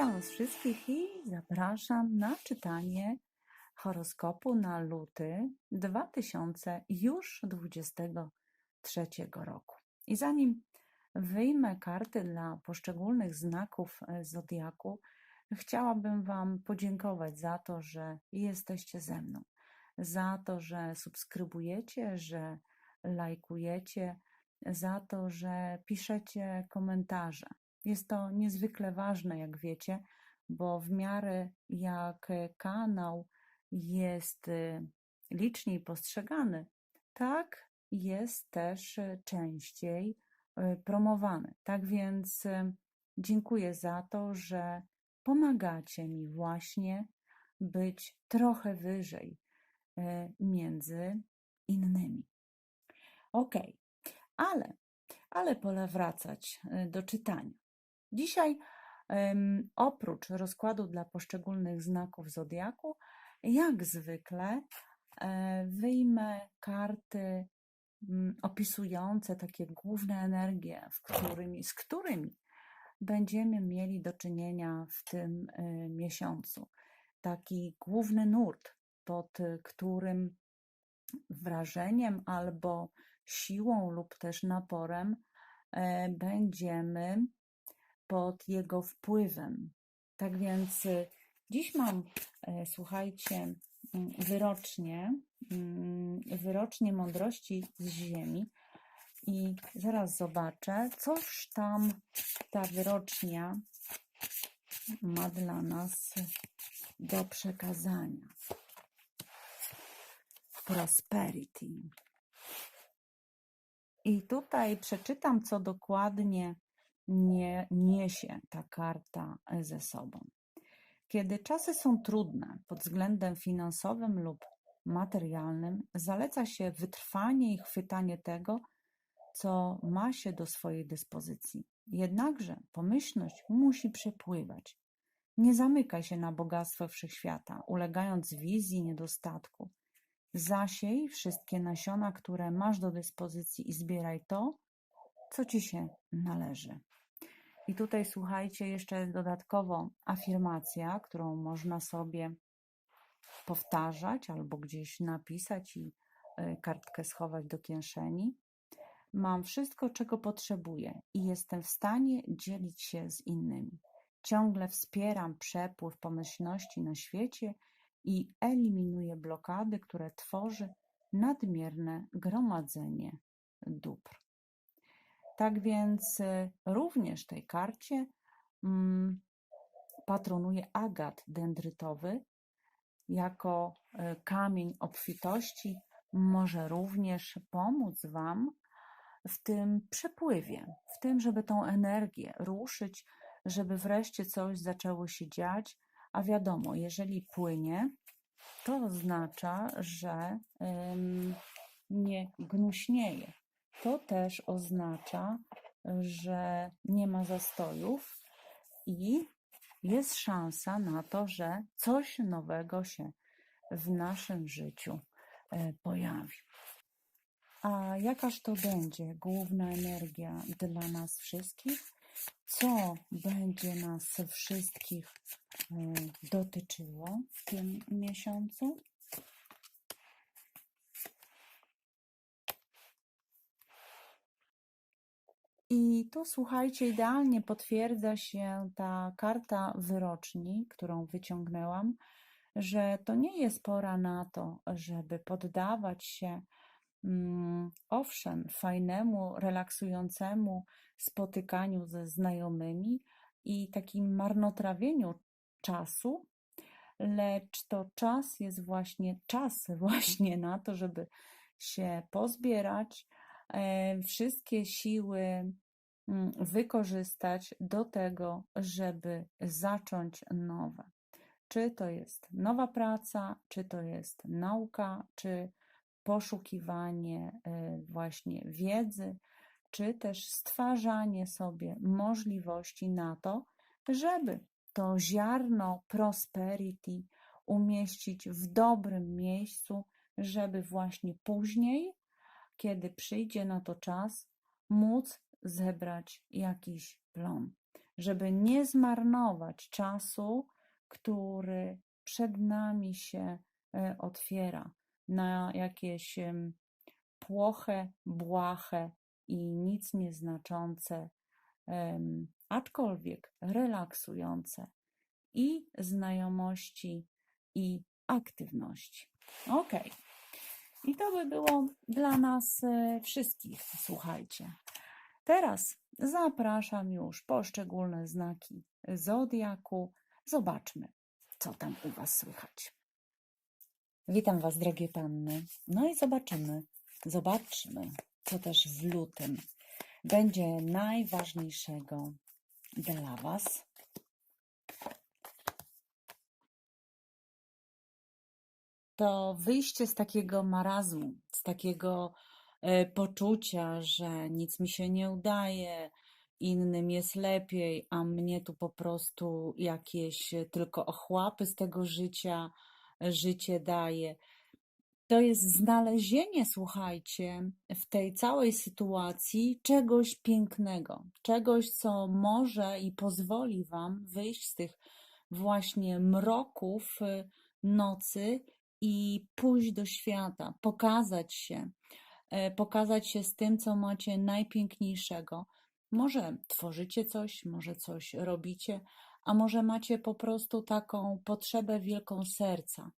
Witam wszystkich i zapraszam na czytanie horoskopu na luty 2023 roku. I zanim wyjmę karty dla poszczególnych znaków e, zodiaku, chciałabym Wam podziękować za to, że jesteście ze mną, za to, że subskrybujecie, że lajkujecie, za to, że piszecie komentarze. Jest to niezwykle ważne, jak wiecie, bo w miarę jak kanał jest y, liczniej postrzegany, tak jest też y, częściej y, promowany. Tak więc dziękuję za to, że pomagacie mi właśnie być trochę wyżej między innymi. Ok, ale, ale pora wracać do czytania. Dzisiaj oprócz rozkładu dla poszczególnych znaków zodiaku, jak zwykle e, wyjmę karty opisujące takie główne energie, w którymi, z którymi będziemy mieli do czynienia w tym e, miesiącu. Taki główny nurt, pod którym wrażeniem albo siłą lub też naporem e, będziemy pod jego wpływem. Tak więc y, dziś mam, e, słuchajcie, mm, wyrocznie, mm, wyrocznie mądrości z Ziemi. I zaraz zobaczę, coż tam ta wyrocznia ma dla nas do przekazania. Prosperity. I tutaj przeczytam, co dokładnie nie niesie ta karta e, ze sobą. Kiedy czasy są trudne pod względem finansowym lub materialnym, zaleca się wytrwanie i chwytanie tego, co ma się do swojej dyspozycji. Jednakże pomyślność musi przepływać. Nie zamykaj się na bogactwo wszechświata, ulegając wizji niedostatku. Zasiej wszystkie nasiona, które masz do dyspozycji i zbieraj to, co ci się należy. I tutaj słuchajcie, jeszcze dodatkowo afirmacja, którą można sobie powtarzać albo gdzieś napisać i e, kartkę schować do kieszeni. Mam wszystko, czego potrzebuję i jestem w stanie dzielić się z innymi. Ciągle wspieram przepływ pomyślności na świecie i eliminuję blokady, które tworzy nadmierne gromadzenie dóbr. Tak więc y, również tej karcie mm, patronuje agat dendrytowy jako y, kamień obfitości może również pomóc Wam w tym przepływie, w tym, żeby tą energię ruszyć, żeby wreszcie coś zaczęło się dziać. A wiadomo, jeżeli płynie, to oznacza, że nie gnuśnieje. To też oznacza, że nie ma zastojów i jest szansa na to, że coś nowego się w naszym życiu e, pojawi. A jakaż to będzie główna energia dla nas wszystkich? Co będzie nas wszystkich e, dotyczyło w tym miesiącu? I tu słuchajcie, idealnie potwierdza się ta karta wyroczni, którą wyciągnęłam, że to nie jest pora na to, żeby poddawać się, mm, owszem, fajnemu, relaksującemu spotykaniu ze znajomymi i takim marnotrawieniu czasu, lecz to czas jest właśnie czas właśnie na to, żeby się pozbierać, wszystkie siły mm, wykorzystać do tego, żeby zacząć nowe. Czy to jest nowa praca, czy to jest nauka, czy poszukiwanie e, właśnie wiedzy, czy też stwarzanie sobie możliwości na to, żeby to ziarno prosperity umieścić w dobrym miejscu, żeby właśnie później kiedy przyjdzie na to czas, móc zebrać jakiś plon, żeby nie zmarnować czasu, który przed nami się e, otwiera na jakieś płoche, błahe i nic nieznaczące, aczkolwiek relaksujące i znajomości, i aktywności. Ok. I to by było dla nas e, wszystkich, słuchajcie. Teraz zapraszam już poszczególne znaki zodiaku. Zobaczmy, co tam u Was słychać. Witam Was, drogie panny. No i zobaczymy, zobaczmy, co też w lutym będzie najważniejszego dla Was. To wyjście z takiego marazmu, z takiego e, poczucia, że nic mi się nie udaje, innym jest lepiej, a mnie tu po prostu jakieś e, tylko ochłapy z tego życia, e, życie daje. To jest znalezienie, słuchajcie, w tej całej sytuacji czegoś pięknego, czegoś, co może i pozwoli Wam wyjść z tych właśnie mroków nocy i pójść do świata, pokazać się, e, pokazać się z tym, co macie najpiękniejszego. Może tworzycie coś, może coś robicie, a może macie po prostu taką potrzebę wielką serca,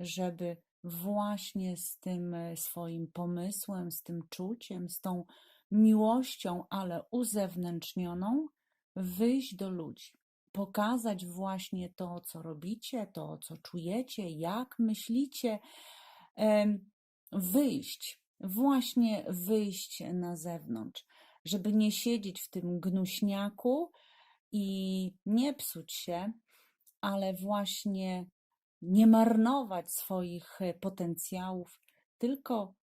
żeby właśnie z tym e, swoim pomysłem, z tym czuciem, z tą miłością, ale uzewnętrznioną, wyjść do ludzi, pokazać właśnie to, co robicie, to, co czujecie, jak myślicie, wyjść, właśnie wyjść na zewnątrz, żeby nie siedzieć w tym gnuśniaku i nie psuć się, ale właśnie nie marnować swoich e, potencjałów, tylko,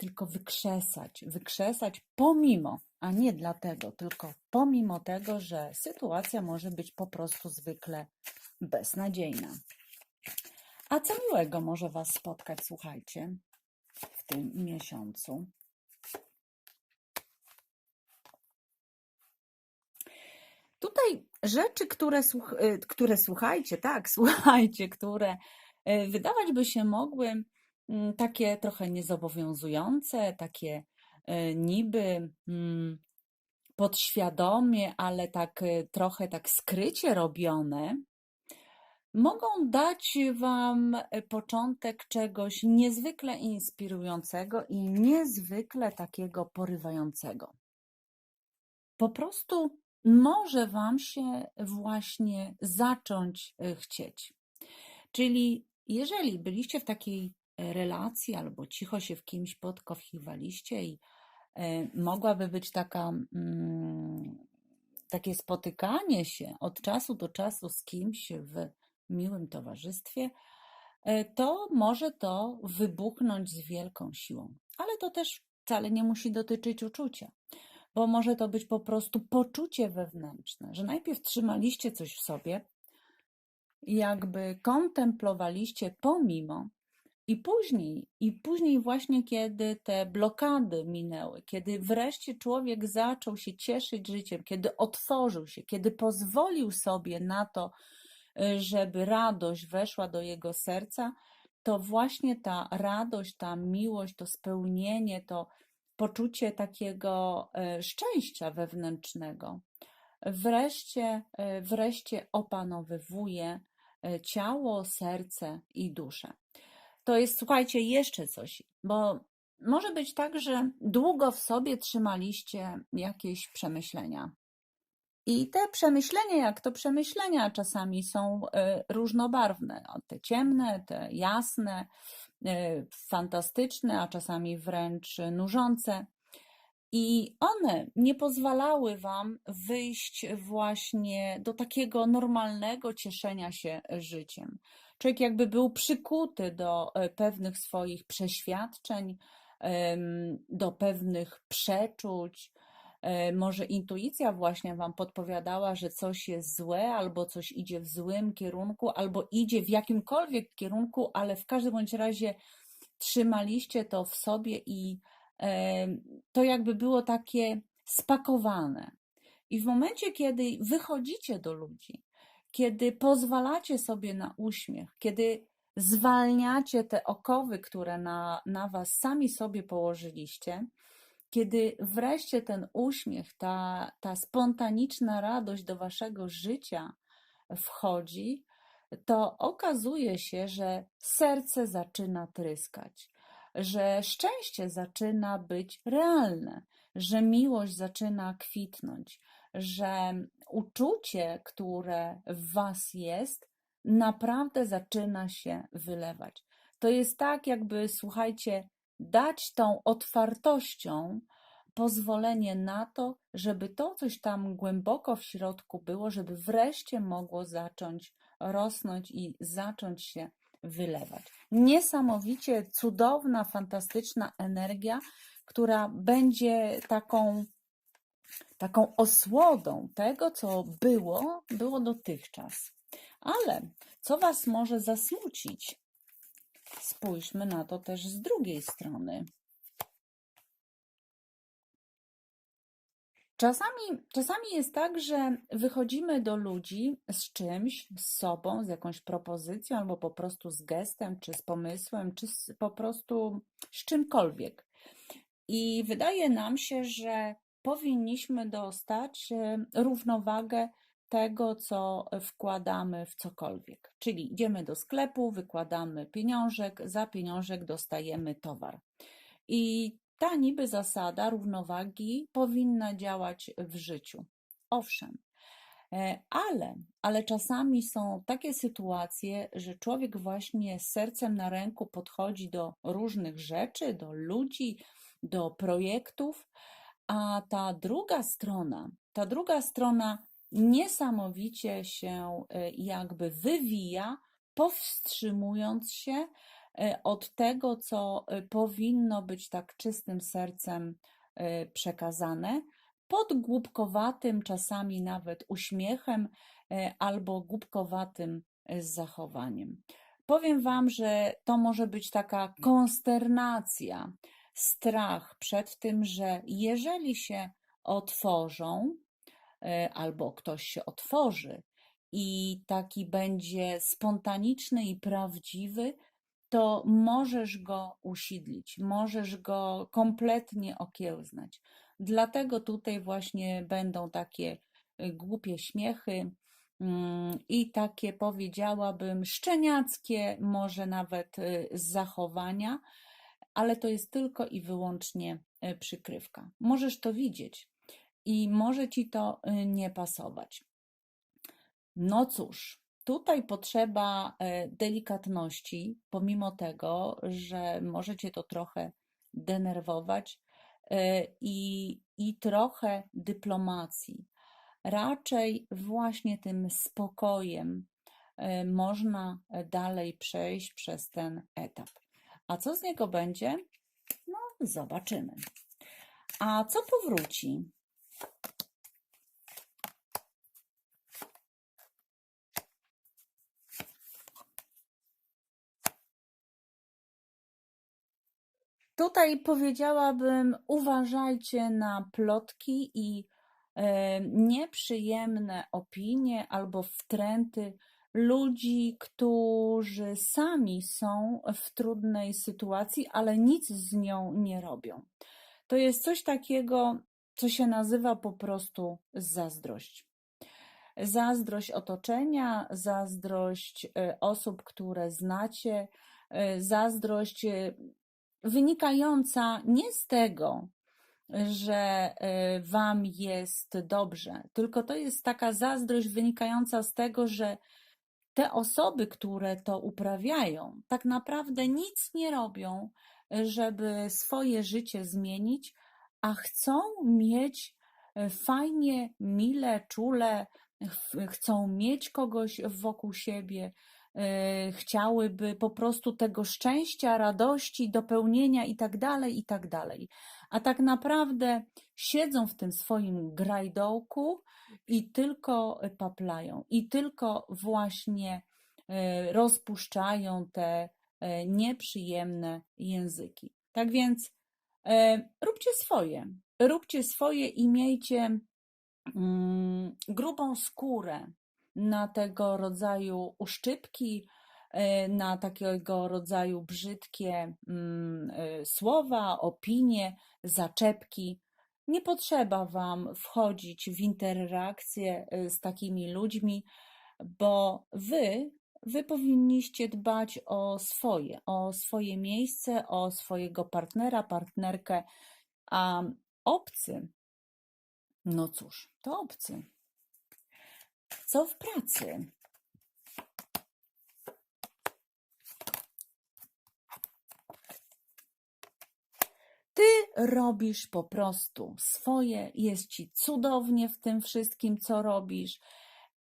tylko wykrzesać, wykrzesać pomimo, a nie dlatego, tylko pomimo tego, że sytuacja może być po prostu zwykle beznadziejna. A co miłego może Was spotkać, słuchajcie, w tym miesiącu? Tutaj rzeczy, które, y, które słuchajcie, tak, słuchajcie, które y, wydawać by się mogły takie trochę niezobowiązujące, takie y, niby mm, podświadomie, ale tak trochę tak skrycie robione, mogą dać Wam początek czegoś niezwykle inspirującego i niezwykle takiego porywającego. Po prostu może Wam się właśnie zacząć e, chcieć. Czyli jeżeli byliście w takiej e, relacji albo cicho się w kimś podkochiwaliście i e, mogłaby być taka, mm, takie spotykanie się od czasu do czasu z kimś w miłym towarzystwie, to może to wybuchnąć z wielką siłą. Ale to też wcale nie musi dotyczyć uczucia bo może to być po prostu poczucie wewnętrzne, że najpierw trzymaliście coś w sobie, jakby kontemplowaliście pomimo, i później, i później właśnie, kiedy te blokady minęły, kiedy wreszcie człowiek zaczął się cieszyć życiem, kiedy otworzył się, kiedy pozwolił sobie na to, y, żeby radość weszła do jego serca, to właśnie ta radość, ta miłość, to spełnienie, to poczucie takiego e, szczęścia wewnętrznego. Wreszcie, e, wreszcie opanowywuje ciało, serce i duszę. To jest, słuchajcie, jeszcze coś, bo może być tak, że długo w sobie trzymaliście jakieś przemyślenia. I te przemyślenia, jak to przemyślenia, czasami są różnobarwne. Te ciemne, te jasne, E, fantastyczne, a czasami wręcz nużące. I one nie pozwalały Wam wyjść właśnie do takiego normalnego cieszenia się życiem. Człowiek jakby był przykuty do e, pewnych swoich przeświadczeń, do pewnych przeczuć, E, może intuicja właśnie Wam podpowiadała, że coś jest złe, albo coś idzie w złym kierunku, albo idzie w jakimkolwiek kierunku, ale w każdym bądź razie trzymaliście to w sobie i to jakby było takie spakowane. I w momencie, kiedy wychodzicie do ludzi, kiedy pozwalacie sobie na uśmiech, kiedy zwalniacie te okowy, które na, na was sami sobie położyliście, kiedy wreszcie ten uśmiech, ta, ta spontaniczna radość do waszego życia wchodzi, to okazuje się, że serce zaczyna tryskać, że szczęście zaczyna być realne, że miłość zaczyna kwitnąć, że uczucie, które w Was jest, naprawdę zaczyna się wylewać. To jest tak, jakby, słuchajcie, dać tą otwartością pozwolenie na to, żeby to coś tam głęboko w środku było, żeby wreszcie mogło zacząć rosnąć i zacząć się wylewać. Niesamowicie cudowna, fantastyczna energia, która będzie taką, taką osłodą tego, co było, było dotychczas. Ale co Was może zasmucić? Spójrzmy na to też z drugiej strony. Czasami, czasami jest tak, że wychodzimy do ludzi z czymś, z sobą, z jakąś propozycją, albo po prostu z gestem, czy z pomysłem, czy z, po prostu z czymkolwiek. I wydaje nam się, że powinniśmy dostać e, równowagę tego, co wkładamy w cokolwiek. Czyli idziemy do sklepu, wykładamy pieniążek, za pieniążek dostajemy towar. I ta niby zasada równowagi powinna działać w życiu. Owszem, e, ale, ale czasami są takie sytuacje, że człowiek właśnie z sercem na ręku podchodzi do różnych rzeczy, do ludzi, do projektów, a ta druga strona, ta druga strona niesamowicie się e, jakby wywija, powstrzymując się e, od tego, co e, powinno być tak czystym sercem przekazane, pod głupkowatym, czasami nawet uśmiechem albo głupkowatym zachowaniem. Powiem Wam, że to może być taka konsternacja, strach przed tym, że jeżeli się otworzą, E, albo ktoś się otworzy i taki będzie spontaniczny i prawdziwy, to możesz go usidlić, możesz go kompletnie okiełznać. Dlatego tutaj właśnie będą takie e, głupie śmiechy mm, i takie powiedziałabym szczeniackie, może nawet e, zachowania, ale to jest tylko i wyłącznie przykrywka. Możesz to widzieć, i może ci to y, nie pasować. No cóż, tutaj potrzeba e, delikatności, pomimo tego, że możecie to trochę denerwować e, i, i trochę dyplomacji. Raczej właśnie tym spokojem e, można dalej przejść przez ten etap. A co z niego będzie? No, zobaczymy. A co powróci? Tutaj powiedziałabym, uważajcie na plotki i e, nieprzyjemne opinie albo wtręty ludzi, którzy sami są w trudnej sytuacji, ale nic z nią nie robią. To jest coś takiego, co się nazywa po prostu zazdrość. Zazdrość otoczenia, zazdrość e, osób, które znacie, e, zazdrość wynikająca nie z tego, że y, wam jest dobrze, tylko to jest taka zazdrość wynikająca z tego, że te osoby, które to uprawiają, tak naprawdę nic nie robią, żeby swoje życie zmienić, a chcą mieć y, fajnie, mile, czule, chcą mieć kogoś wokół siebie, E, chciałyby po prostu tego szczęścia, radości, dopełnienia i tak dalej, i tak dalej. A tak naprawdę siedzą w tym swoim grajdołku i tylko paplają, i tylko właśnie e, rozpuszczają te e, nieprzyjemne języki. Tak więc róbcie swoje, róbcie swoje i miejcie mm, grubą skórę na tego rodzaju uszczypki, e, na takiego rodzaju brzydkie mm, e, słowa, opinie, zaczepki. Nie potrzeba Wam wchodzić w interakcje e, z takimi ludźmi, bo Wy, Wy powinniście dbać o swoje, o swoje miejsce, o swojego partnera, partnerkę, a obcy, no cóż, to obcy. Co w pracy? Ty robisz po prostu swoje, jest ci cudownie w tym wszystkim, co robisz,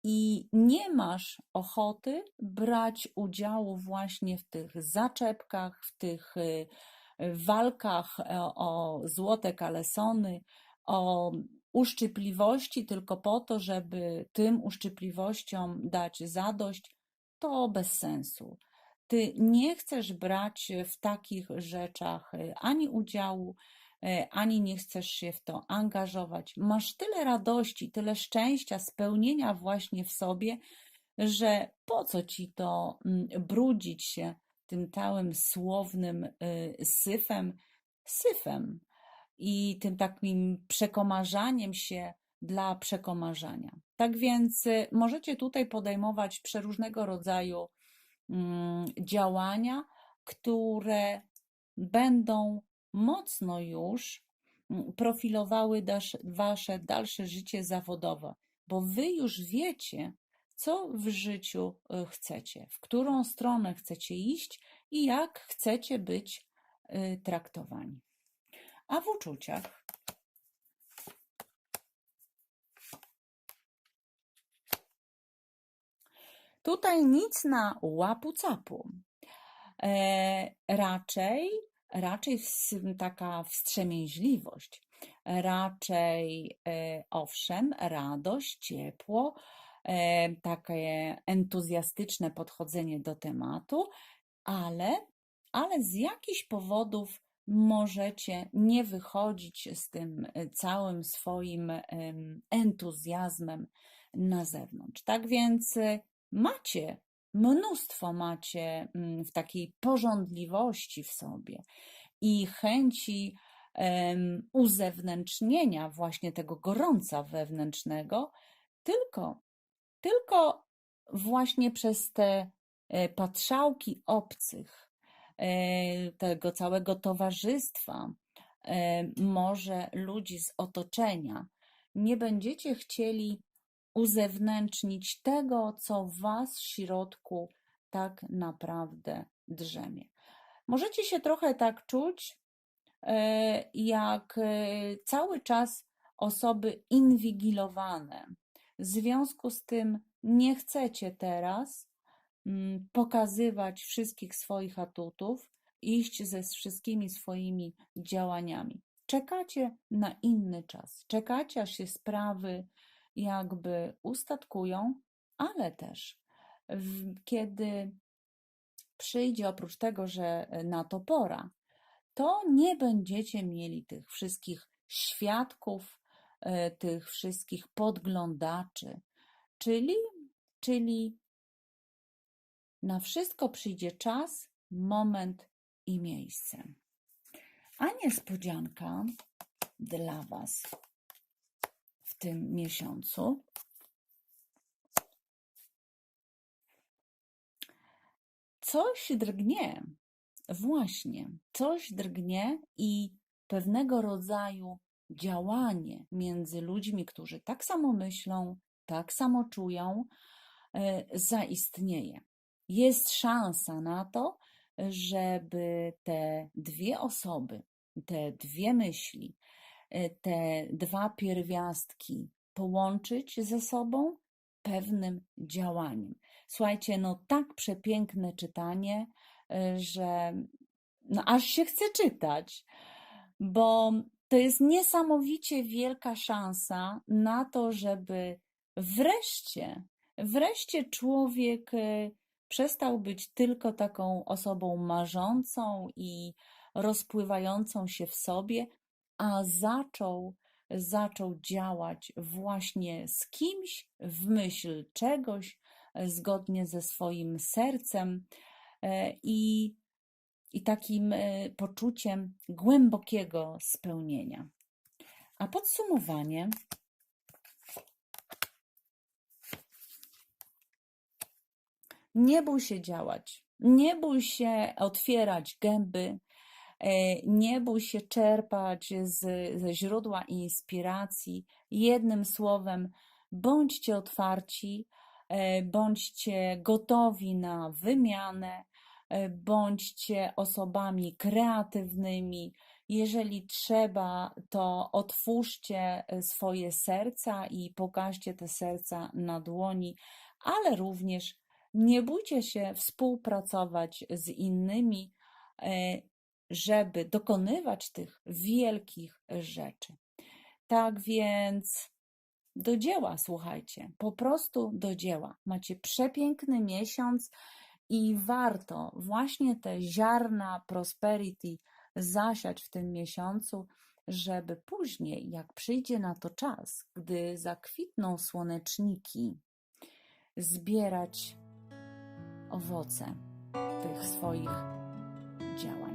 i nie masz ochoty brać udziału właśnie w tych zaczepkach, w tych y, walkach e, o złote kalesony, o uszczypliwości tylko po to, żeby tym uszczypliwościom dać zadość, to bez sensu. Ty nie chcesz brać w takich rzeczach y, ani udziału, y, ani nie chcesz się w to angażować. Masz tyle radości, tyle szczęścia, spełnienia właśnie w sobie, że po co ci to mm, brudzić się tym całym słownym syfem, syfem i tym takim przekomarzaniem się dla przekomarzania. Tak więc możecie tutaj podejmować przeróżnego rodzaju działania, które będą mocno już mm, profilowały wasze dalsze życie zawodowe, bo wy już wiecie, co w życiu y, chcecie, w którą stronę chcecie iść i jak chcecie być y, traktowani. A w uczuciach Tutaj nic na łapu-capu. E, raczej, raczej taka wstrzemięźliwość, raczej e, owszem, radość, ciepło, e, takie entuzjastyczne podchodzenie do tematu, ale, ale z jakichś powodów możecie nie wychodzić z tym całym swoim entuzjazmem na zewnątrz. Tak więc macie, mnóstwo macie mm, w takiej porządliwości w sobie i chęci um, uzewnętrznienia właśnie tego gorąca wewnętrznego, tylko, tylko właśnie przez te e, patrzałki obcych, e, tego całego towarzystwa, e, może ludzi z otoczenia, nie będziecie chcieli uzewnętrznić tego, co w Was w środku tak naprawdę drzemie. Możecie się trochę tak czuć, e, jak e, cały czas osoby inwigilowane. W związku z tym nie chcecie teraz mm, pokazywać wszystkich swoich atutów, iść ze wszystkimi swoimi działaniami. Czekacie na inny czas. Czekacie, aż się sprawy jakby ustatkują, ale też kiedy przyjdzie oprócz tego, że e, na to pora, to nie będziecie mieli tych wszystkich świadków, e, tych wszystkich podglądaczy, czyli, czyli na wszystko przyjdzie czas, moment i miejsce. A niespodzianka dla Was tym miesiącu. Coś drgnie, właśnie, coś drgnie i pewnego rodzaju działanie między ludźmi, którzy tak samo myślą, tak samo czują, e, zaistnieje. Jest szansa na to, żeby te dwie osoby, te dwie myśli, te dwa pierwiastki połączyć ze sobą pewnym działaniem. Słuchajcie, no tak przepiękne czytanie, e, że no aż się chce czytać, bo to jest niesamowicie wielka szansa na to, żeby wreszcie, wreszcie człowiek e, przestał być tylko taką osobą marzącą i rozpływającą się w sobie, a zaczął zaczął działać właśnie z kimś w myśl czegoś, e, zgodnie ze swoim sercem e, i, i takim e, poczuciem głębokiego spełnienia. A podsumowanie. Nie bój się działać, nie bój się otwierać gęby, nie bój się czerpać z, ze źródła inspiracji. Jednym słowem, bądźcie otwarci, e, bądźcie gotowi na wymianę, e, bądźcie osobami kreatywnymi. Jeżeli trzeba, to otwórzcie e, swoje serca i pokażcie te serca na dłoni, ale również nie bójcie się współpracować z innymi, e, żeby dokonywać tych wielkich rzeczy. Tak więc do dzieła, słuchajcie, po prostu do dzieła. Macie przepiękny miesiąc i warto właśnie te ziarna prosperity zasiać w tym miesiącu, żeby później, jak przyjdzie na to czas, gdy zakwitną słoneczniki, zbierać owoce tych swoich działań.